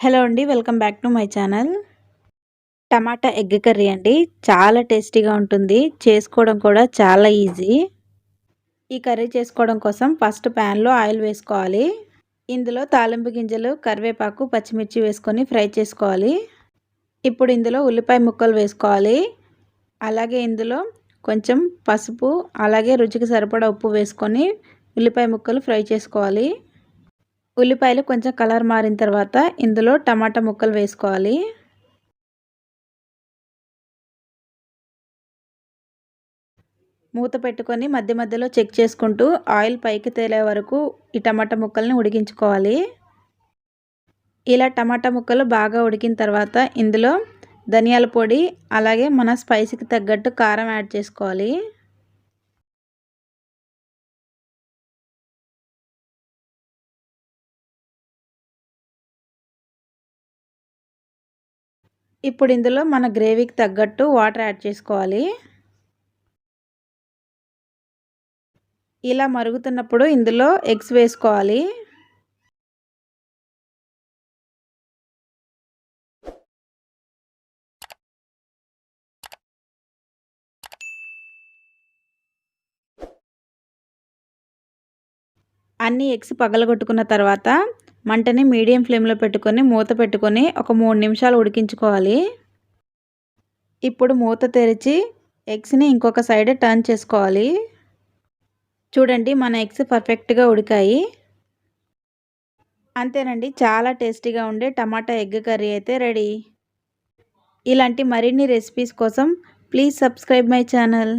Hello అండి welcome back to my channel. Tomato egg curry అండి చాలా టేస్టీగా ఉంటుంది చేసుకోవడం కూడా చాలా ఈజీ. ఈ కర్రీ చేసుకోవడం కోసం ఫస్ట్ ప్యాన్లో ఆయిల్ వేసుకోవాలి. ఇందులో తాలింపు గింజలు కరివేపాకు పచ్చిమిర్చి వేసుకొని ఫ్రై చేసుకోవాలి. ఇప్పుడు ఇందులో ఉల్లిపాయ ముక్కలు వేసుకోవాలి. అలాగే ఇందులో కొంచెం పసుపు అలాగే రుచికి సరిపడా ఉప్పు వేసుకొని ఉల్లిపాయ ముక్కలు ఫ్రై చేసుకోవాలి. ఉల్లిపాయలు కొంచెం కలర్ మారిన తర్వాత ఇందులో టమాటా ముక్కలు వేసుకోవాలి. మూత పెట్టుకొని మధ్య మధ్యలో చెక్ చేసుకుంటూ ఆయిల్ పైకి తేలే వరకు ఈ టమాటా ముక్కల్ని ఉడికించుకోవాలి. ఇలా టమాటా ముక్కలు బాగా ఉడికిన తర్వాత ఇందులో ధనియాల పొడి అలాగే మన స్పైసీకి తగ్గట్టు కారం యాడ్ చేసుకోవాలి. ఇప్పుడు ఇందులో మన గ్రేవీకి తగ్గట్టు వాటర్ యాడ్ చేసుకోవాలి. ఇలా మరుగుతున్నప్పుడు ఇందులో ఎగ్స్ వేసుకోవాలి. అన్ని ఎగ్స్ పగలగొట్టుకున్న తర్వాత మంటని మీడియం ఫ్లేమ్లో పెట్టుకొని మూత పెట్టుకొని ఒక మూడు నిమిషాలు ఉడికించుకోవాలి. ఇప్పుడు మూత తెరిచి ఎగ్స్ని ఇంకొక సైడ్ టర్న్ చేసుకోవాలి. చూడండి మన ఎగ్స్ పర్ఫెక్ట్గా ఉడికాయి. అంతేనండి చాలా టేస్టీగా ఉండే టమాటా ఎగ్ కర్రీ అయితే రెడీ. ఇలాంటి మరిన్ని రెసిపీస్ కోసం ప్లీజ్ సబ్స్క్రైబ్ మై ఛానల్.